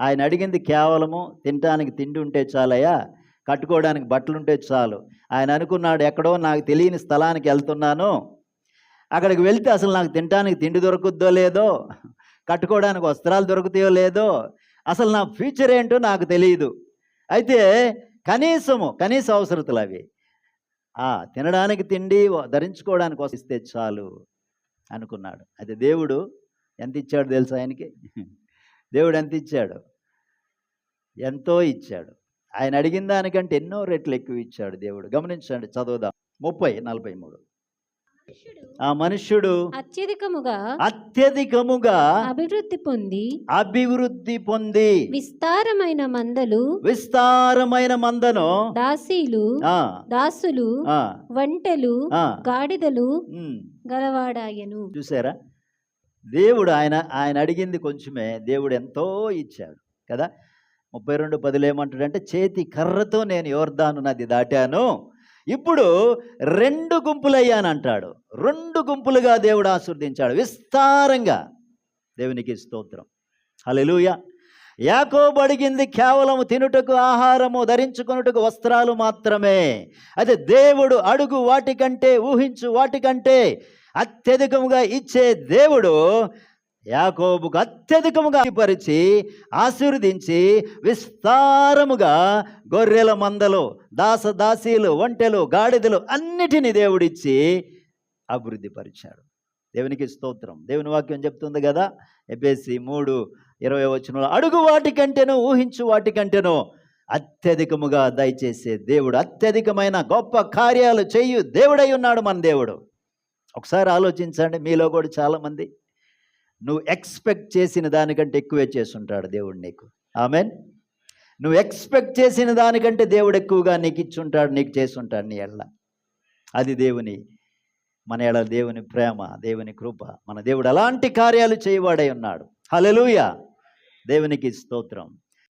ఆయన అడిగింది కేవలము తినడానికి తిండి ఉంటే చాలయ్యా కట్టుకోవడానికి బట్టలు ఉంటే చాలు. ఆయన అనుకున్నాడు ఎక్కడో నాకు తెలియని స్థలానికి వెళ్తున్నాను. అక్కడికి వెళ్తే అసలు నాకు తినడానికి తిండి దొరుకుద్దో లేదో కట్టుకోవడానికి వస్త్రాలు దొరుకుతాయో లేదో అసలు నా ఫ్యూచర్ ఏంటో నాకు తెలియదు అయితే కనీసము కనీస అవసరతలు అవి. ఆ తినడానికి తిండి ధరించుకోవడానికి వస్తే చాలు అనుకున్నాడు. అయితే దేవుడు ఎంత ఇచ్చాడు తెలుసా ఆయనకి? దేవుడు ఎంత ఇచ్చాడు? ఎంతో ఇచ్చాడు. ఆయన అడిగిన దానికంటే ఎన్నో రెట్లు ఎక్కువ ఇచ్చాడు దేవుడు. గమనించండి చదువుదాం. ముప్పై నలభై మూడు. ఆ మనుష్యుడు అత్యధికముగా అత్యధికముగా అభివృద్ధి పొంది అభివృద్ధి పొంది విస్తారమైన మందలు విస్తారమైన మందను దాసీలు దాసులు వంటెలు గాడిదలు. గలవాడాయను. చూసారా? దేవుడు ఆయన ఆయన అడిగింది కొంచెమే దేవుడు ఎంతో ఇచ్చాడు కదా? ముప్పై రెండు పదులు ఏమంటాడంటే చేతి కర్రతో నేను యోర్దాను నది దాటాను ఇప్పుడు రెండు గుంపులయ్యానంటాడు రెండు గుంపులుగా దేవుడు ఆశీర్దించాడు విస్తారంగా దేవునికి స్తోత్రం. హలెలుయ యాకోబు అడిగింది కేవలం తినుటకు ఆహారము ధరించుకొనుటకు వస్త్రాలు మాత్రమే అయితే దేవుడు అడుగు వాటికంటే ఊహించు వాటికంటే అత్యధికముగా ఇచ్చే దేవుడు యాకోబుకు అత్యధికముగా పరిచి ఆశీర్వదించి విస్తారముగా గొర్రెల మందలు దాస దాసీలు ఒంటెలు గాడిదలు అన్నిటినీ దేవుడిచ్చి అభివృద్ధిపరిచాడు దేవునికి స్తోత్రం. దేవుని వాక్యం చెప్తుంది కదా ఎపిఎస్సి మూడు ఇరవై వచ్చిన అడుగు వాటికంటేనో ఊహించు వాటికంటేనో అత్యధికముగా దయచేసే దేవుడు అత్యధికమైన గొప్ప కార్యాలు చేయు దేవుడై ఉన్నాడు మన దేవుడు. ఒకసారి ఆలోచించండి మీలో కూడా చాలామంది నువ్వు ఎక్స్పెక్ట్ చేసిన దానికంటే ఎక్కువే చేస్తుంటాడు దేవుడు నీకు. ఆమెన్. నువ్వు ఎక్స్పెక్ట్ చేసిన దానికంటే దేవుడు ఎక్కువగా నీకు ఇచ్చుంటాడు నీకు చేసుంటాడు నీ ఎళ్ళ అది దేవుని మన ఎడ దేవుని ప్రేమ దేవుని కృప. మన దేవుడు అలాంటి కార్యాలు చేయవాడై ఉన్నాడు. హలలుయ దేవునికి స్తోత్రం.